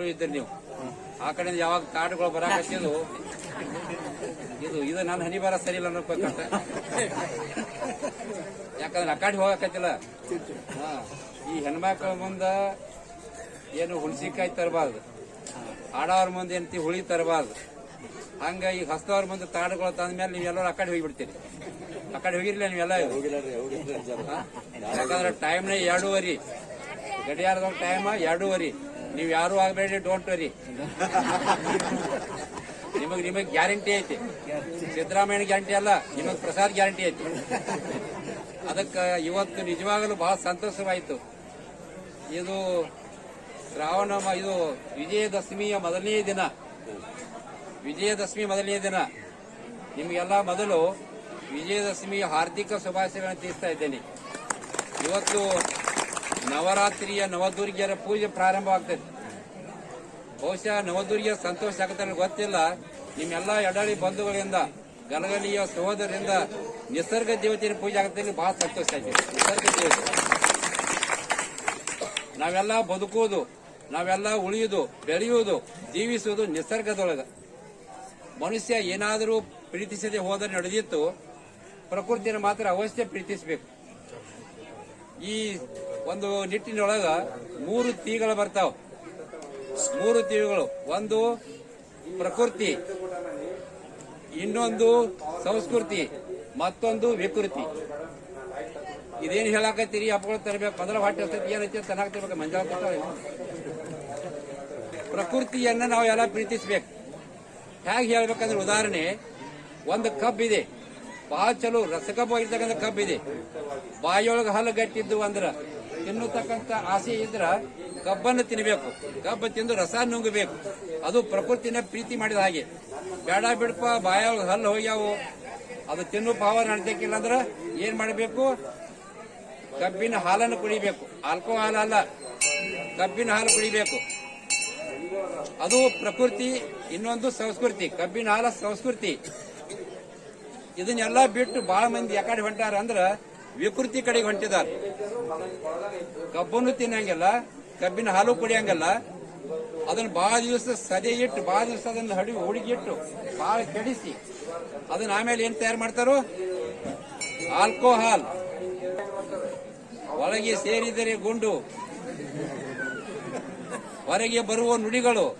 ಚಲೋ ಇದ್ದೀರಿ ನೀವು. ಆ ಕಡೆಯಿಂದ ಯಾವಾಗ ಕಾಡುಗಳು ಬರಾಕತ್ತಿದ್ದು ಇದು ಇದು ನನ್ನ ಹನಿ ಬರ ಸರಿ ಇಲ್ಲ ಯಾಕಂದ್ರೆ ಆ ಕಡೆ ಹೋಗಕತ್ತಿಲ್ಲ. ಹಾ ಈ ಹೆಣ್ಮಕ್ಳ ಮುಂದ ಏನು ಹುಣಸಿಕಾಯಿ ತರಬಾರ್ದು. ಆಡೋರ ಮುಂದೆ ಎಂತಿ ಹುಳಿ ತರಬಾರ್ದು. ಹಂಗ ಈಗ ಹಸ್ತವ್ರ ಮುಂದೆ ತಾಡುಗಳು ತಂದ್ಮೇಲೆ ನೀವೆಲ್ಲರೂ ಆ ಕಡೆ ಹೋಗಿಬಿಡ್ತೀರಿ. ಆ ಕಡೆ ಹೋಗಿರ್ಲಿಲ್ಲ ನೀವೆಲ್ಲ? ಯಾಕಂದ್ರೆ ಟೈಮ್ನೇ ಎರಡೂವರಿ. ಗಡಿಯಾರದ ಟೈಮ್ ಎರಡೂವರಿ. ನೀವು ಯಾರು ಆಗಬೇಡಿ ಡೋಂಟ್ ವರಿ ನಿಮಗ್ ನಿಮಗ್ ಗ್ಯಾರಂಟಿ ಐತಿ. ಸಿದ್ದರಾಮಯ್ಯ ಗ್ಯಾರಂಟಿ ಅಲ್ಲ, ನಿಮಗ್ ಪ್ರಸಾದ್ ಗ್ಯಾರಂಟಿ ಐತಿ. ಅದಕ್ಕೆ ಇವತ್ತು ನಿಜವಾಗಲೂ ಬಹಳ ಸಂತೋಷವಾಯಿತು. ಇದು ಶ್ರಾವಣ ಇದು ವಿಜಯದಶಮಿಯ ಮೊದಲನೇ ದಿನ. ವಿಜಯದಶಮಿ ಮೊದಲನೇ ದಿನ. ನಿಮಗೆಲ್ಲ ಮೊದಲು ವಿಜಯದಶಮಿಯ ಹಾರ್ದಿಕ ಶುಭಾಶಯಗಳನ್ನು ತಿಳಿಸ್ತಾ ಇದ್ದೇನೆ. ಇವತ್ತು ನವರಾತ್ರಿಯ ನವದುರ್ಗಿಯರ ಪೂಜೆ ಪ್ರಾರಂಭ ಆಗ್ತದೆ ಬಹುಶಃ ನವದುರ್ಗಿಯ ಸಂತೋಷ ಆಗುತ್ತೆ ನನಗೆ ಗೊತ್ತಿಲ್ಲ. ನಿಮ್ಮೆಲ್ಲ ಎಡಳಿ ಬಂಧುಗಳಿಂದ, ಗಲಗಲಿಯ ಸಹೋದರರಿಂದ ನಿಸರ್ಗ ದೇವತೆಯ ಪೂಜೆ ಆಗುತ್ತೆ ಬಹಳ ಸಂತೋಷ ಆಗಿದೆ ನಿಸರ್ಗ ದೇವತೆ. ನಾವೆಲ್ಲ ಬದುಕುವುದು, ನಾವೆಲ್ಲ ಉಳಿಯುವುದು, ಬೆಳೆಯುವುದು, ಜೀವಿಸುವುದು ನಿಸರ್ಗದೊಳಗ. ಮನುಷ್ಯ ಏನಾದರೂ ಪ್ರೀತಿಸದೆ ಹೋದರೆ ನಡೆದಿತ್ತು, ಪ್ರಕೃತಿಯನ್ನು ಮಾತ್ರ ಅವಶ್ಯ ಪ್ರೀತಿಸಬೇಕು. ಈ ಒಂದು ನಿಟ್ಟಿನೊಳಗ ಮೂರು ತೀಗಳು ಬರ್ತಾವ. ಮೂರು ತೀಗಳು ಒಂದು ಪ್ರಕೃತಿ, ಇನ್ನೊಂದು ಸಂಸ್ಕೃತಿ, ಮತ್ತೊಂದು ವಿಕೃತಿ. ಇದೇನು ಹೇಳಾಕತ್ತೀರಿ? ಹಬ್ಬಗಳು ತರಬೇಕು. ಮೊದಲ ಹೊಟ್ಟೆ ಹಸ್ತೈತಿ ಏನೈತಿ ಅಂತ ತನಾಕತ್ತಿರ್ಬೇಕು ಮಂಜಾಳ. ಪ್ರಕೃತಿಯನ್ನ ನಾವು ಎಲ್ಲ ಪ್ರೀತಿಸ್ಬೇಕು. ಹೇಗೆ ಹೇಳ್ಬೇಕಂದ್ರೆ ಉದಾಹರಣೆ, ಒಂದು ಕಬ್ಬಿದೆ ಭಾಳ ಚಲೋ ರಸಕಬ್ಬಾಗಿರ್ತಕ್ಕಂಥ ಕಬ್ಬಿದೆ ಬಾಯಿಯೊಳಗೆ ಹಲ್ಲು ಗಟ್ಟಿದ್ದು ಅಂದ್ರ ತಿನ್ನತಕ್ಕಂತ ಆಸೆ ಇದ್ರ ಕಬ್ಬನ್ನು ತಿನ್ನಬೇಕು ಕಬ್ಬು ತಿಂದು ರಸ ನುಂಗಬೇಕು. ಅದು ಪ್ರಕೃತಿನ ಪ್ರೀತಿ ಮಾಡಿದ ಹಾಗೆ. ಬೇಡ ಬಿಡಪ್ಪ ಬಾಯ ಹಲ್ಲು ಹೋಗ್ಯಾವು. ಅದು ತಿನ್ನು ಪಾವ ನಡ್ತಕ್ಕಿಲ್ಲ ಅಂದ್ರೆ ಏನ್ ಮಾಡಬೇಕು? ಕಬ್ಬಿನ ಹಾಲನ್ನು ಕುಡಿಬೇಕು. ಆಲ್ಕೋಹಾಲ್ ಅಲ್ಲ, ಕಬ್ಬಿನ ಹಾಲು ಕುಡಿಬೇಕು. ಅದು ಪ್ರಕೃತಿ, ಇನ್ನೊಂದು ಸಂಸ್ಕೃತಿ. ಕಬ್ಬಿನ ಹಾಲ ಸಂಸ್ಕೃತಿ. ಇದನ್ನೆಲ್ಲ ಬಿಟ್ಟು ಬಹಳ ಮಂದಿ ಯಾಕಡೆ ಹೊಂಟಾರ ಅಂದ್ರ ವಿಕೃತಿ ಕಡೆಗೆ ಹೊಂಟಿದ್ದಾರೆ ಕಬ್ಬನ್ನು ತಿನ್ನಂಗಿಲ್ಲ, ಕಬ್ಬಿನ ಹಾಲು ಕುಡಿಯಂಗಿಲ್ಲ. ಅದನ್ನ ಬಹಳ ದಿವಸ ಸದೆ ಇಟ್ಟು ಬಹಳ ದಿವಸ ಅದನ್ನು ಹಡಿ ಹುಡುಗಿಟ್ಟು ಬಹಳ ಕೆಡಿಸಿ. ಅದನ್ನ ಆಮೇಲೆ ಏನ್ ತಯಾರು ಮಾಡ್ತಾರೋ? ಆಲ್ಕೋಹಾಲ್. ಒಳಗೆ ಸೇರಿದರೆ ಗುಂಡು. ಹೊರಗೆ ಬರುವ ನುಡಿಗಳು.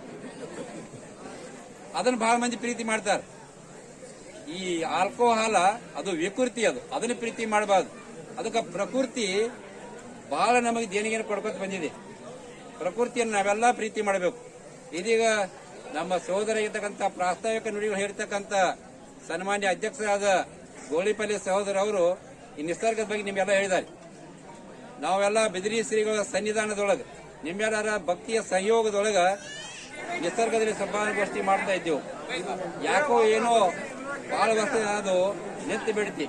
ಅದನ್ನ ಬಹಳ ಮಂದಿ ಪ್ರೀತಿ ಮಾಡ್ತಾರೆ. ಈ ಆಲ್ಕೋಹಾಲ, ಅದು ವಿಕೃತಿ ಅದು. ಅದನ್ನ ಪ್ರೀತಿ ಮಾಡಬಾರ್ದು. ಅದಕ್ಕೆ ಪ್ರಕೃತಿ ಬಹಳ ನಮಗೆ ದೇಣಿಗೆನ ಕೊಡ್ಕೊತ ಬಂದಿದೆ. ಪ್ರಕೃತಿಯನ್ನು ನಾವೆಲ್ಲ ಪ್ರೀತಿ ಮಾಡಬೇಕು. ಇದೀಗ ನಮ್ಮ ಸಹೋದರ ಇರ್ತಕ್ಕಂಥ ಪ್ರಾಸ್ತಾವಿಕ ನುಡಿಗಳು ಹೇಳ್ತಕ್ಕಂಥ ಸನ್ಮಾನ್ಯ ಅಧ್ಯಕ್ಷರಾದ ಗೋಳಿಪಲ್ಲಿ ಸಹೋದರ ಅವರು ಈ ನಿಸರ್ಗದ ಬಗ್ಗೆ ನಿಮ್ಗೆಲ್ಲ ಹೇಳಿದ್ದಾರೆ. ನಾವೆಲ್ಲ ಬಿದಿರಿ ಶ್ರೀಗಳ ಸನ್ನಿಧಾನದೊಳಗೆ, ನಿಮ್ಮೆಲ್ಲರ ಭಕ್ತಿಯ ಸಹಯೋಗದೊಳಗೆ ನಿಸರ್ಗದಲ್ಲಿ ಸಂಪಾದನೆಗೋಷ್ಠಿ ಮಾಡ್ತಾ ಇದ್ದೆವು. ಯಾಕೋ ಏನೋ ಬಹಳ ವರ್ಷ ಅದು ನಿಂತು ಬಿಡ್ತಿ.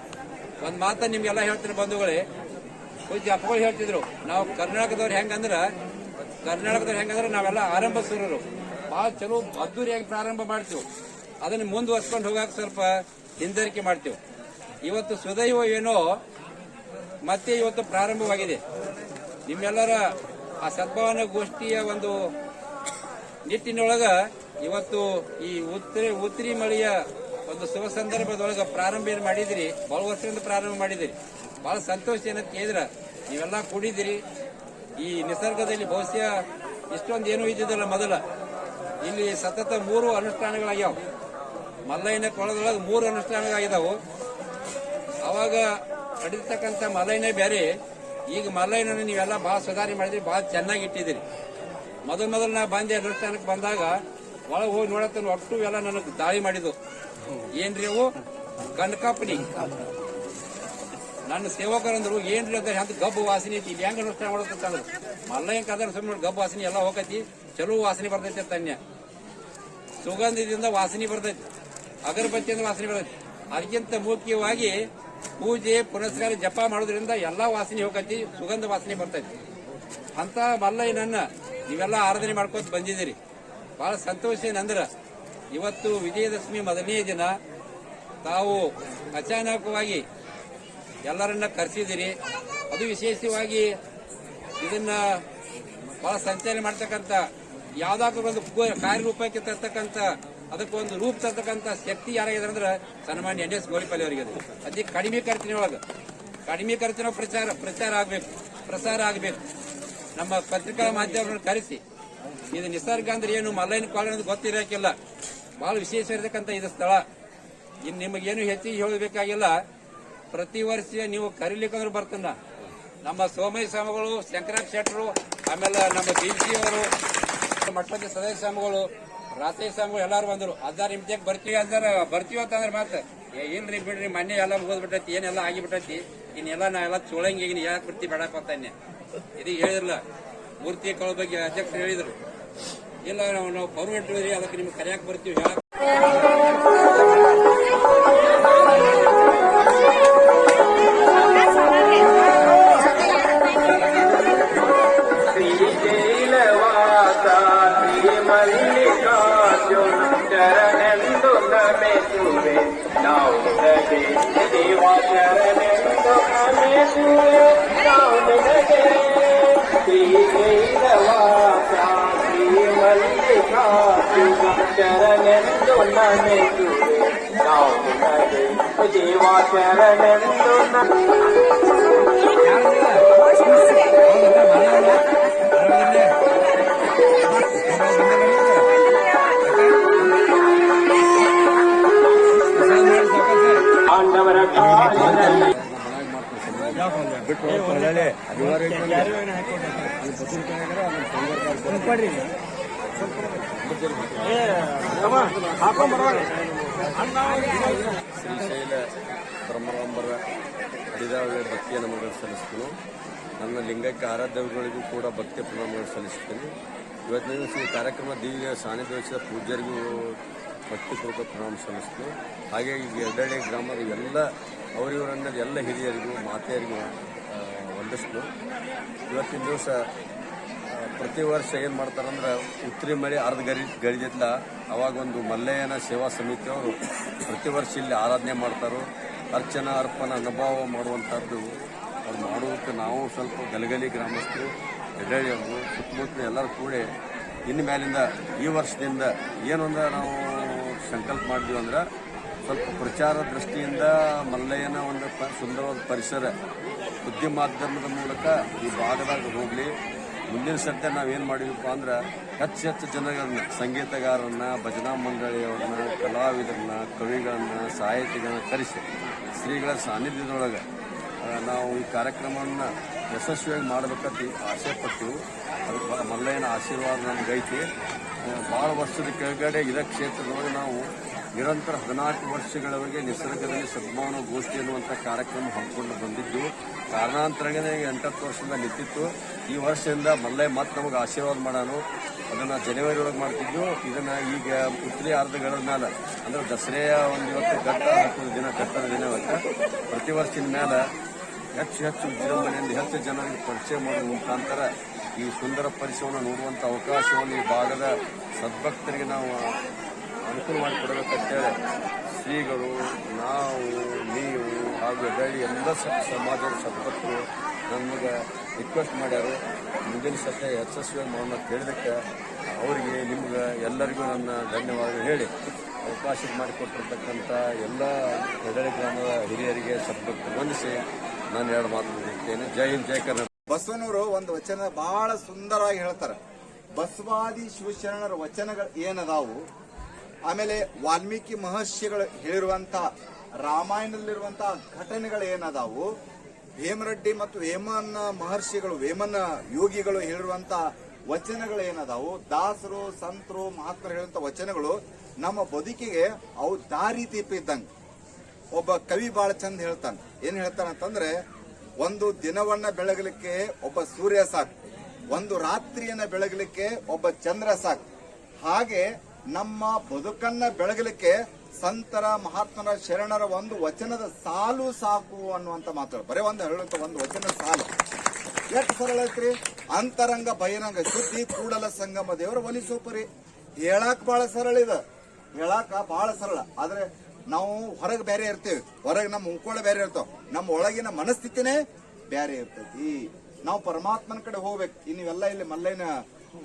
ಒಂದ್ ಮಾತ ನಿಮ್ಗೆಲ್ಲ ಹೇಳ್ತೀನಿ ಬಂಧುಗಳೇ. ಪೂಜ್ಯ ಅಪ್ಪಗಳು ಹೇಳ್ತಿದ್ರು, ನಾವು ಕರ್ನಾಟಕದವ್ರು ಹೆಂಗಂದ್ರ, ಕರ್ನಾಟಕದವ್ರು ಹೆಂಗಂದ್ರೆ ನಾವೆಲ್ಲ ಆರಂಭ ಸುರರು ಬಹಳ ಚಲೋ ಅದ್ದೂರಿಯಾಗಿ ಪ್ರಾರಂಭ ಮಾಡ್ತೀವಿ. ಅದನ್ನ ಮುಂದುವರ್ಸ್ಕೊಂಡು ಹೋಗಾಕ ಸ್ವಲ್ಪ ಹಿಂದರಿಕೆ ಮಾಡ್ತೀವಿ. ಇವತ್ತು ಸುದೈವ ಏನೋ ಮತ್ತೆ ಇವತ್ತು ಪ್ರಾರಂಭವಾಗಿದೆ. ನಿಮ್ಮೆಲ್ಲರ ಆ ಸದ್ಭಾವನ ಗೋಷ್ಠಿಯ ಒಂದು ನಿಟ್ಟಿನೊಳಗ ಇವತ್ತು ಈ ಉತ್ತರಿ ಉತ್ತರಿ ಮಳೆಯ ಒಂದು ಶುಭ ಸಂದರ್ಭದೊಳಗೆ ಪ್ರಾರಂಭ ಏನು ಮಾಡಿದಿರಿ? ಬಹಳ ವರ್ಷದಿಂದ ಪ್ರಾರಂಭ ಮಾಡಿದಿರಿ. ಬಹಳ ಸಂತೋಷ ಏನಂತ ಕೇಳಿದ್ರ? ನೀವೆಲ್ಲ ಕೂಡಿದಿರಿ ಈ ನಿಸರ್ಗದಲ್ಲಿ ಬಹುಶಃ ಇಷ್ಟೊಂದು ಏನೂ ಇದ್ದಿದ್ದಲ್ಲ ಮೊದಲ. ಇಲ್ಲಿ ಸತತ ಮೂರು ಅನುಷ್ಠಾನಗಳಾಗ್ಯಾವ. ಮಲ್ಲಯ್ಯನ ಕೊಳದೊಳಗೆ ಮೂರು ಅನುಷ್ಠಾನಗಳಾಗಿದ್ದಾವೆ ಅವಾಗ ನಡೀತಕ್ಕಂಥ ಮಲೈನೇ ಬೇರೆ ಈಗ ಮಲೈನ ನೀವೆಲ್ಲ ಬಹಳ ಸುಧಾರಣೆ ಮಾಡಿದ್ರಿ, ಬಹಳ ಚೆನ್ನಾಗಿ ಇಟ್ಟಿದ್ದೀರಿ. ಮೊದಲು ಮೊದಲು ನಾ ಬಂದೆ ಅನುಷ್ಠಾನಕ್ಕೆ ಬಂದಾಗ ಒಳಗೆ ಹೋಗಿ ನೋಡತ್ತ ಒಟ್ಟು ಎಲ್ಲ ನನಗೆ ದಾಳಿ ಮಾಡಿದ್ವು ಏನ್ರಿ ಅವು? ಗಣಕಪ್ಪನಿ ನನ್ನ ಸೇವಕರಂದ್ರು, ಏನ್ರಿ ಅಂತ ಅಂತ ಗಬ್ಬು ವಾಸನೆ ಐತಿ. ಇಲ್ಲಿ ಹೆಂಗ ಅನುಷ್ಠಾನ ಮಾಡತ್ತಂದ್ರು ಮಲ್ಲಯ್ಯ ಕದರ್ ಸುಮ್ಮನೆ ಗಬ್ಬು ವಾಸನೆ ಎಲ್ಲ ಹೋಗತಿ. ಚಲೋ ವಾಸನೆ ಬರ್ತೈತಿ ತನ್ಯ ಸುಗಂಧದಿಂದ ವಾಸನೆ ಬರ್ತೈತಿ. ಅಗರಬತ್ತಿಯಿಂದ ವಾಸನೆ ಬರ್ತೈತಿ. ಅದಕ್ಕಿಂತ ಮುಖ್ಯವಾಗಿ ಪೂಜೆ, ಪುನಸ್ಕಾರ, ಜಪ ಮಾಡೋದ್ರಿಂದ ಎಲ್ಲಾ ವಾಸನೆ ಹೋಗತಿ, ಸುಗಂಧ ವಾಸನೆ ಬರ್ತೈತಿ. ಅಂತ ಮಲ್ಲಯ್ಯನನ್ನ ನೀವೆಲ್ಲ ಆರಾಧನೆ ಮಾಡ್ಕೊತ ಬಂದಿದ್ದೀರಿ. ಬಹಳ ಸಂತೋಷ ಏನಂದ್ರ ಇವತ್ತು ವಿಜಯದಶಮಿ ಮೊದಲನೇ ದಿನ. ತಾವು ಅಚಾನಕವಾಗಿ ಎಲ್ಲರನ್ನ ಕರೆಸಿದಿರಿ ಅದು ವಿಶೇಷವಾಗಿ ಇದನ್ನ ಬಹಳ ಸಂಚಾರ ಮಾಡ್ತಕ್ಕಂಥ ಯಾವ್ದಾದ್ರು ಒಂದು ಕಾರ್ಯರೂಪಕ್ಕೆ ತರ್ತಕ್ಕಂಥ ಅದಕ್ಕೊಂದು ರೂಪ ತರ್ತಕ್ಕಂಥ ಶಕ್ತಿ ಯಾರಾಗಿದೆ ಅಂದ್ರೆ ಸನ್ಮಾನ್ಯ ಎನ್ ಎಸ್ ಗೋಳಿಪಲ್ಲಿ ಅವರಿಗೆ. ಅತಿ ಕಡಿಮೆ ಖರ್ಚಿನೊಳಗೆ ಕಡಿಮೆ ಖರ್ಚಿನ ಪ್ರಚಾರ ಪ್ರಚಾರ ಆಗ್ಬೇಕು. ಪ್ರಸಾರ ಆಗ್ಬೇಕು. ನಮ್ಮ ಪತ್ರಿಕಾ ಮಾಧ್ಯಮಗಳನ್ನು ಕರೆಸಿ. ಇದು ನಿಸರ್ಗ ಅಂದ್ರೆ ಏನು? ಮಲೈನ್ ಕಾಲ ಗೊತ್ತಿರಕ್ಕಿಲ್ಲ ಬಹಳ ವಿಶೇಷ ಇರತಕ್ಕಂಥ ಇದು ಸ್ಥಳ. ಇನ್ನು ನಿಮಗೇನು ಹೆಚ್ಚಿಗೆ ಹೇಳಬೇಕಾಗಿಲ್ಲ. ಪ್ರತಿ ವರ್ಷ ನೀವು ಕರೀಲಿಕ್ಕಂದ್ರೆ ಬರ್ತನ ನಮ್ಮ ಸೋಮಯ್ಯ ಸ್ವಾಮಿಗಳು ಶಂಕರಾಜ್ ಶೆಟ್ಟರು, ಆಮೇಲೆ ನಮ್ಮ ಅವರು, ಮಠದ ಸದಸ್ಯ ಸ್ವಾಮಿಗಳು, ರಾತ್ರಿ ಸ್ವಾಮಿಗಳು ಎಲ್ಲಾರು ಬಂದರು. ಅದಾರ ನಿಮ್ಗೆ ಬರ್ತೀವಿ ಅದಾರ, ಬರ್ತೀವಿ ಅಂತಂದ್ರೆ ಮಾತ್ರ. ಏನ್ರಿ ಬಿಡ್ರಿ, ಮೊನ್ನೆ ಎಲ್ಲ ಮುಗಿದ್ಬಿಟ್ಟೈತಿ, ಏನೆಲ್ಲ ಆಗಿಬಿಟ್ಟೈತಿ, ಇನ್ನೆಲ್ಲ ನಾವೆಲ್ಲ ಚೋಳಂಗಿ ಈಗ ಯಾಕೆ ಬಿಡ್ತಿ ಬೇಡಪ್ಪ ಅಂತಾನೆ ಇದೀಗ ಹೇಳಿಲ್ಲ ಮೂರ್ತಿ ಕಳ ಬಗ್ಗೆ ಅಧ್ಯಕ್ಷರು ಹೇಳಿದ್ರು. ಇಲ್ಲ ನಾವು ನಾವು ಪೌರು ಹೇಳಿದ್ರಿ ಅದಕ್ಕೆ ನಿಮ್ಗೆ ಕರೆಯಕ್ಕೆ ಬರ್ತೀವಿ. ಹೇಳಕ್ ಶ್ರೀಶೈಲವಾಸ ಶ್ರೀ ಮಲ್ಲಿಕಾರ್ಜುನ ಶರಣೆಂದು ನಮೆಸುವೆ ನಾವು ನಿನಗೆ ದೇವ ಶರಣೆಂದು ನಮೆಸುವೆ ನಾವು ನಿನಗೆ ದೇವ ಶರಣೆಂದು ನ ಪಾಂಡವರ ಕಾಲಿನಲ್ಲಿ ಶ್ರೀಶೈಲ ಬ್ರಹ್ಮರಾಂಬರ ಹರಿದಾವಳಿ ಭಕ್ತಿಯ ನಮಗಳು ಸಲ್ಲಿಸ್ತೀನಿ. ನನ್ನ ಲಿಂಗಕ್ಕೆ ಆರಾಧ್ಯಗಳಿಗೂ ಕೂಡ ಭಕ್ತಿ ಪ್ರಣಾಮಗಳು ಸಲ್ಲಿಸ್ತೀನಿ. ಇವತ್ತಿನ ದಿವಸ ಈ ಕಾರ್ಯಕ್ರಮ ದಿವ್ಯ ಸಾನ್ನಿಧ್ಯ ವಹಿಸಿದ ಪೂಜ್ಯರಿಗೂ ಭಕ್ತಿಪೂರ್ವಕ ಪ್ರಣಾಮ ಸಲ್ಲಿಸ್ತೀನಿ. ಹಾಗೆ ಈ ಎರಡೆ ಗ್ರಾಮದ ಎಲ್ಲ ಅವರಿವರನ್ನ ಎಲ್ಲ ಹಿರಿಯರಿಗೂ, ಮಾತೆಯರಿಗೂ ವಂದಿಸ್ತು ಇವತ್ತಿನ ದಿವಸ ಪ್ರತಿ ವರ್ಷ ಏನು ಮಾಡ್ತಾರಂದ್ರೆ ಉತ್ತರಿ ಮಳೆ ಅರ್ಧ ಗರಿ ಗರಿದಿದ್ಲ ಅವಾಗ ಒಂದು ಮಲ್ಲಯ್ಯನ ಸೇವಾ ಸಮಿತಿಯವರು ಪ್ರತಿ ವರ್ಷ ಇಲ್ಲಿ ಆರಾಧನೆ ಮಾಡ್ತಾರೋ. ಅರ್ಚನಾ, ಅರ್ಪಣ, ಅನುಭವ ಮಾಡುವಂಥದ್ದು ಅದು ಮಾಡೋದಕ್ಕೆ ನಾವು ಸ್ವಲ್ಪ ಗಲಗಲಿ ಗ್ರಾಮಸ್ಥರು ಎಡಳಿಯವರು ಸುತ್ತಮುತ್ತ ಎಲ್ಲರೂ ಕೂಡಿ ಇನ್ನು ಮೇಲಿಂದ ಈ ವರ್ಷದಿಂದ ಏನೊಂದು ನಾವು ಸಂಕಲ್ಪ ಮಾಡಿದ್ವಿ ಅಂದ್ರೆ ಸ್ವಲ್ಪ ಪ್ರಚಾರ ದೃಷ್ಟಿಯಿಂದ ಮಲ್ಲಯ್ಯನ ಒಂದು ಸುಂದರವಾದ ಪರಿಸರ ಬುದ್ಧಿ ಮಾಧ್ಯಮದ ಮೂಲಕ ಈ ಭಾಗದಾಗ ಹೋಗಲಿ. ಮುಂದಿನ ಸಂತೆ ನಾವೇನು ಮಾಡಿದ್ವಿಪ್ಪ ಅಂದ್ರೆ ಹೆಚ್ಚು ಹೆಚ್ಚು ಜನಗಳನ್ನ, ಸಂಗೀತಗಾರರನ್ನ, ಭಜನಾ ಮಂಡಳಿಯವ್ರನ್ನ, ಕಲಾವಿದರನ್ನ, ಕವಿಗಳನ್ನ, ಸಾಹಿತಿಗಳನ್ನ ಕರೆಸಿ ಶ್ರೀಗಳ ಸಾನ್ನಿಧ್ಯದೊಳಗೆ ನಾವು ಈ ಕಾರ್ಯಕ್ರಮವನ್ನು ಯಶಸ್ವಿಯಾಗಿ ಮಾಡಬೇಕಂತ ಆಸೆ ಪಟ್ಟು ಅದಕ್ಕೆ ಮಲ್ಲಯ್ಯನ ಆಶೀರ್ವಾದ ನಮ್ಗೈತಿ. ಭಾಳ ವರ್ಷದ ಕೆಳಗಡೆ ಇದೇ ಕ್ಷೇತ್ರದೊಳಗೆ ನಾವು ನಿರಂತರ ಹದಿನಾಲ್ಕು ವರ್ಷಗಳವರೆಗೆ ನಿಸರ್ಗದಲ್ಲಿ ಸದ್ಭಾವನಾ ಗೋಷ್ಠಿ ಅನ್ನುವಂಥ ಕಾರ್ಯಕ್ರಮ ಹಮ್ಮಿಕೊಂಡು ಬಂದಿದ್ದು, ಕಾರಣಾಂತರನೇ ಎಂಟತ್ತು ವರ್ಷದಿಂದ ನಿಂತಿತ್ತು. ಈ ವರ್ಷದಿಂದ ಮೊದಲೇ ಮತ್ತೆ ನಮಗೆ ಆಶೀರ್ವಾದ ಮಾಡೋಣ ಅದನ್ನ ಜನವರಿ ಒಳಗೆ ಮಾಡ್ತಿದ್ವು. ಇದನ್ನು ಈಗ ಉತ್ತರಿ ಅರ್ಧಗಳ ಮೇಲೆ ಅಂದ್ರೆ ದಸರೆಯ ಒಂದು ಇವತ್ತು ಘಟ್ಟ ಹತ್ತು ದಿನ ಘಟ್ಟದ ದಿನ ಇವತ್ತು. ಪ್ರತಿ ವರ್ಷದ ಮೇಲೆ ಹೆಚ್ಚು ಹೆಚ್ಚು ವಿಜೃಂಭಣೆಯಿಂದ ಹೆಚ್ಚು ಜನರಿಗೆ ಪರಿಚಯ ಮಾಡುವ ಮುಖಾಂತರ ಈ ಸುಂದರ ಪರಿಸರವನ್ನು ನೋಡುವಂಥ ಅವಕಾಶವನ್ನು ಈ ಭಾಗದ ಸದ್ಭಕ್ತರಿಗೆ ನಾವು ಅನುಕೂಲ ಮಾಡಿಕೊಡಬೇಕಂತೇಳಿ ಶ್ರೀಗಳು, ನಾವು, ನೀವು ಹಾಗೂ ಎಡಳಿ ಎಲ್ಲ ಸಮಾಜದ ಸದ್ಭಕ್ತರು ನಮಗೆ ರಿಕ್ವೆಸ್ಟ್ ಮಾಡ್ಯಾರು. ಮುಂದಿನ ಸತ್ಯ ಯಶಸ್ವಿ ಮಾಡೋಣ ಕೇಳಿದಕ್ಕೆ ಅವರಿಗೆ ನಿಮ್ಗೆ ಎಲ್ಲರಿಗೂ ನನ್ನ ಧನ್ಯವಾದ ಹೇಳಿ. ಅವಕಾಶ ಮಾಡಿಕೊಟ್ಟಿರ್ತಕ್ಕಂಥ ಎಲ್ಲ ಹೆದಳಿ ಗ್ರಾಮದ ಹಿರಿಯರಿಗೆ ಸಂಪತ್ತು ವಂದಿಸಿ ನಾನು ಎರಡು ಮಾತು ಮುಗಿಸ್ತೇನೆ ಜೈ ಹಿಂದ್, ಜೈ ಕರ್ನಾಟಕ. ಬಸವನವರು ಒಂದು ವಚನ ಬಹಳ ಸುಂದರವಾಗಿ ಹೇಳ್ತಾರೆ. ಬಸವಾದಿ ಶಿವಶರಣರ ವಚನಗಳು ಏನದಾವು? ಆಮೇಲೆ ವಾಲ್ಮೀಕಿ ಮಹರ್ಷಿಗಳು ಹೇಳಿರುವಂತ ರಾಮಾಯಣದಲ್ಲಿರುವಂತ ಘಟನೆಗಳು ಏನದಾವು ಭೀಮರೆಡ್ಡಿ ಮತ್ತು ಹೇಮನ್ನ ಮಹರ್ಷಿಗಳು ವೇಮನ ಯೋಗಿಗಳು ಹೇಳಿರುವಂತ ವಚನಗಳು ಏನದಾವು ದಾಸರು, ಸಂತರು, ಮಹಾತ್ಮರು ಹೇಳುವಂತ ವಚನಗಳು ನಮ್ಮ ಬದುಕಿಗೆ ಅವು ದಾರಿ ದೀಪ ಇದ್ದಂಗೆ ಒಬ್ಬ ಕವಿ ಬಹಳ ಚಂದ ಹೇಳ್ತಾನೆ. ಏನ್ ಹೇಳ್ತಾನಂತಂದ್ರೆ ಒಂದು ದಿನವನ್ನ ಬೆಳಗಲಿಕ್ಕೆ ಒಬ್ಬ ಸೂರ್ಯ ಸಾಕು, ಒಂದು ರಾತ್ರಿಯನ್ನ ಬೆಳಗಲಿಕ್ಕೆ ಒಬ್ಬ ಚಂದ್ರ ಸಾಕು. ಹಾಗೆ ನಮ್ಮ ಬದುಕನ್ನ ಬೆಳಗಲಿಕ್ಕೆ ಸಂತರ ಮಹಾತ್ಮರ ಶರಣರ ಒಂದು ವಚನದ ಸಾಲು ಸಾಕು ಅನ್ನುವಂತ ಮಾತು ಬರೀ ಒಂದು ಹೇಳುವಂತ ಒಂದು ವಚನದ ಸಾಲು. ಎಷ್ಟು ಸರಳ ಐತ್ರಿ? ಅಂತರಂಗ ಬಹಿರಂಗ ಶುದ್ಧಿ ಕೂಡಲ ಸಂಗಮ ದೇವರ ಒಲಿಸೋಪರಿ ಹೇಳಾಕ್ ಬಹಳ ಸರಳ ಇದು. ಹೇಳಾಕ ಬಹಳ ಸರಳ. ಆದ್ರೆ ನಾವು ಹೊರಗೆ ಬೇರೆ ಇರ್ತೇವೆ. ಹೊರಗೆ ನಮ್ಮ ಮುಕ್ಕೋಳ ಬೇರೆ ಇರ್ತಾವ. ನಮ್ಮ ಒಳಗಿನ ಮನಸ್ಥಿತಿನೇ ಬೇರೆ ಇರ್ತೈತಿ. ನಾವು ಪರಮಾತ್ಮನ ಕಡೆ ಹೋಗ್ಬೇಕು. ಇನ್ನು ಇವೆಲ್ಲ ಇಲ್ಲಿ ಮಲ್ಲಯ್ಯನ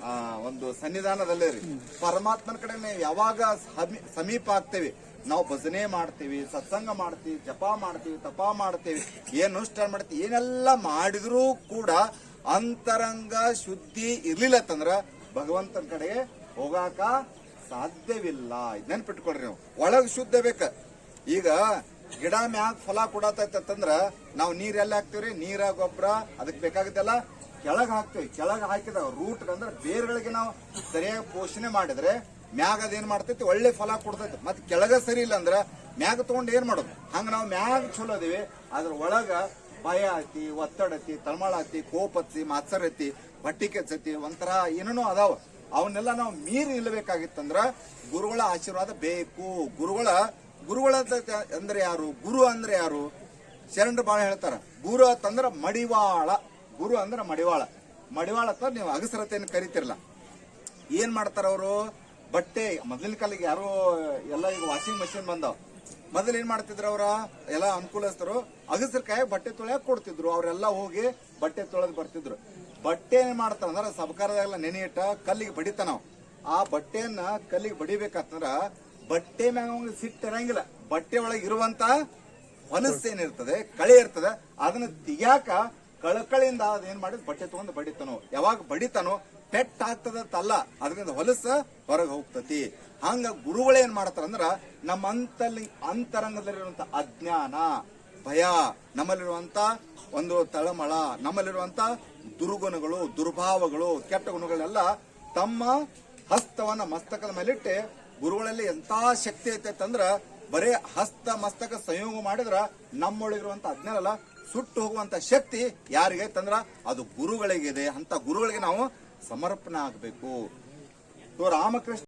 ಆ, ಒಂದು ಸನ್ನಿಧಾನದಲ್ಲೇ ರೀ ಪರಮಾತ್ಮನ ಕಡೆ ಯಾವಾಗ ಸಮೀ- ಸಮೀಪ ಆಗ್ತೇವೆ ನಾವು ಭಜನೆ ಮಾಡ್ತೀವಿ ಸತ್ಸಂಗ ಮಾಡ್ತೀವಿ ಜಪ ಮಾಡ್ತೀವಿ ತಪ ಮಾಡ್ತೀವಿ ಏನ್ ಅನುಷ್ಠಾನ ಮಾಡ್ತೀವಿ ಏನೆಲ್ಲ ಮಾಡಿದ್ರೂ ಕೂಡ ಅಂತರಂಗ ಶುದ್ಧಿ ಇರ್ಲಿಲ್ಲ ಅಂತಂದ್ರ ಭಗವಂತನ ಕಡೆ ಹೋಗಾಕ ಸಾಧ್ಯವಿಲ್ಲ. ನೆನ್ಪಿಟ್ಕೊಳ್ರಿ ನೀವು. ಒಳಗ್ ಶುದ್ಧ ಬೇಕ. ಈಗ ಗಿಡ ಮ್ಯಾಗ ಫಲ ಕೊಡತೈತಂದ್ರ ನಾವು ನೀರ್ ಎಲ್ಲ ಹಾಕ್ತಿವ್ರಿ ನೀರ ಗೊಬ್ಬರ ಅದಕ್ಕೆ ಬೇಕಾಗಿದ್ದೆಲ್ಲ ಕೆಳಗ್ ಹಾಕ್ತೇವೆ. ಕೆಳಗೆ ಹಾಕಿದ ರೂಟ್ ಅಂದ್ರೆ ಬೇರ್ಗಳಿಗೆ ನಾವು ಸರಿಯಾಗಿ ಪೋಷಣೆ ಮಾಡಿದ್ರೆ ಮ್ಯಾಗ ಅದೇನ್ ಮಾಡ್ತೈತಿ? ಒಳ್ಳೆ ಫಲ ಕೊಡ್ತೈತಿ. ಮತ್ತೆ ಕೆಳಗ ಸರಿ ಇಲ್ಲ ಅಂದ್ರೆ ಮ್ಯಾಗ ತಗೊಂಡು ಏನ್ ಮಾಡೋದು? ಹಂಗ ನಾವು ಮ್ಯಾಗ ಚಲೋ ಅದೀವಿ. ಅದ್ರ ಒಳಗ ಭಯ ಐತಿ ಒತ್ತಡ ಐತಿ ತಳಮಳ ಐತಿ ಕೋಪ ಐತಿ ಮಾತ್ಸರ ಐತಿ ಬಟ್ಟಿ ಕೆಚ್ಚತಿ ಒಂಥರ ಏನೇನೋ ಅದಾವ. ಅವನ್ನೆಲ್ಲ ನಾವು ಮೀರಿ ನಿಲ್ಲಬೇಕಾಗಿತ್ತಂದ್ರ ಗುರುಗಳ ಆಶೀರ್ವಾದ ಬೇಕು. ಗುರುಗಳ ಗುರುಗಳ ಅಂದ್ರೆ ಯಾರು? ಗುರು ಅಂದ್ರೆ ಯಾರು? ಶರಣರು ಬಾಳ ಹೇಳ್ತಾರ. ಗುರು ಅಂತಂದ್ರ ಮಡಿವಾಳ. ಗುರು ಅಂದ್ರೆ ಮಡಿವಾಳ. ಮಡಿವಾಳ ಅಥವಾ ನೀವು ಅಗಸರತೆಯನ್ನು ಕರಿತಿರಲ್ಲ. ಏನ್ ಮಾಡ್ತಾರ ಅವರು? ಬಟ್ಟೆ, ಮೊದಲಿನ ಕಾಲಿಗೆ ಯಾರು ಎಲ್ಲ ಈಗ ವಾಷಿಂಗ್ ಮಷಿನ್ ಬಂದಾವ್. ಮೊದಲು ಏನ್ ಮಾಡ್ತಿದ್ರು ಅವ್ರ? ಎಲ್ಲ ಅನುಕೂಲಸ್ಥರು ಅಗಸರ ಕಾಯ ಬಟ್ಟೆ ತೊಳೆಯಕ್ ಕೊಡ್ತಿದ್ರು. ಅವರೆಲ್ಲ ಹೋಗಿ ಬಟ್ಟೆ ತೊಳೆದು ಬರ್ತಿದ್ರು. ಬಟ್ಟೆ ಏನ್ ಮಾಡ್ತಾರ ಅಂದ್ರೆ ಸಬಕಾರದಾಗೆಲ್ಲ ನೆನೆ ಕಲ್ಲಿಗೆ ಬಡಿತ ನಾವು. ಆ ಬಟ್ಟೆಯನ್ನ ಕಲ್ಲಿಗೆ ಬಡಿಬೇಕಂದ್ರ ಬಟ್ಟೆ ಮ್ಯಾಗ ಸಿಟ್ಟಿರಂಗಿಲ್ಲ ಬಟ್ಟೆ ಒಳಗೆ ಇರುವಂತ ಹೊಲಸ್ ಏನಿರ್ತದೆ ಕಳೆ ಇರ್ತದೆ, ಅದನ್ನ ತೆಗ್ಯಾಕ ಕಳಕಳಿಯಿಂದ ಅದೇನ್ ಮಾಡಿದ್? ಬಟ್ಟೆ ತಗೊಂಡು ಬಡಿತಾನೋ. ಯಾವಾಗ ಬಡಿತಾನೋ ಪೆಟ್ ಆಗ್ತದಲ್ಲ ಅದರಿಂದ ಹೊಲಸ ಹೊರಗೆ ಹೋಗ್ತತಿ. ಹಂಗ ಗುರುಗಳು ಏನ್ ಮಾಡ್ತಾರ ಅಂದ್ರ ನಮ್ಮ ಅಂತಲ್ಲಿ ಅಂತರಂಗದಲ್ಲಿರುವಂತ ಅಜ್ಞಾನ, ಭಯ, ನಮ್ಮಲ್ಲಿರುವಂತ ಒಂದು ತಳಮಳ, ನಮ್ಮಲ್ಲಿರುವಂತ ದುರ್ಗುಣಗಳು, ದುರ್ಭಾವಗಳು, ಕೆಟ್ಟ ಗುಣಗಳೆಲ್ಲ ತಮ್ಮ ಹಸ್ತವನ್ನ ಮಸ್ತಕದ ಮೇಲಿಟ್ಟು ಗುರುಗಳಲ್ಲಿ ಎಂತ ಶಕ್ತಿ ಐತೆ ಅಂತಂದ್ರ ಬರೇ ಹಸ್ತ ಮಸ್ತಕ ಸಂಯೋಗ ಮಾಡಿದ್ರ ನಮ್ಮೊಳಗಿರುವಂತ ಅಜ್ಞಾನಲ್ಲ ಸುಟ್ಟು ಹೋಗುವಂತ ಶಕ್ತಿ ಯಾರಿಗೆ ತಂದ್ರ ಅದು ಗುರುಗಳಿಗಿದೆ. ಅಂತ ಗುರುಗಳಿಗೆ ನಾವು ಸಮರ್ಪಣೆ ಆಗಬೇಕು. ರಾಮಕೃಷ್ಣ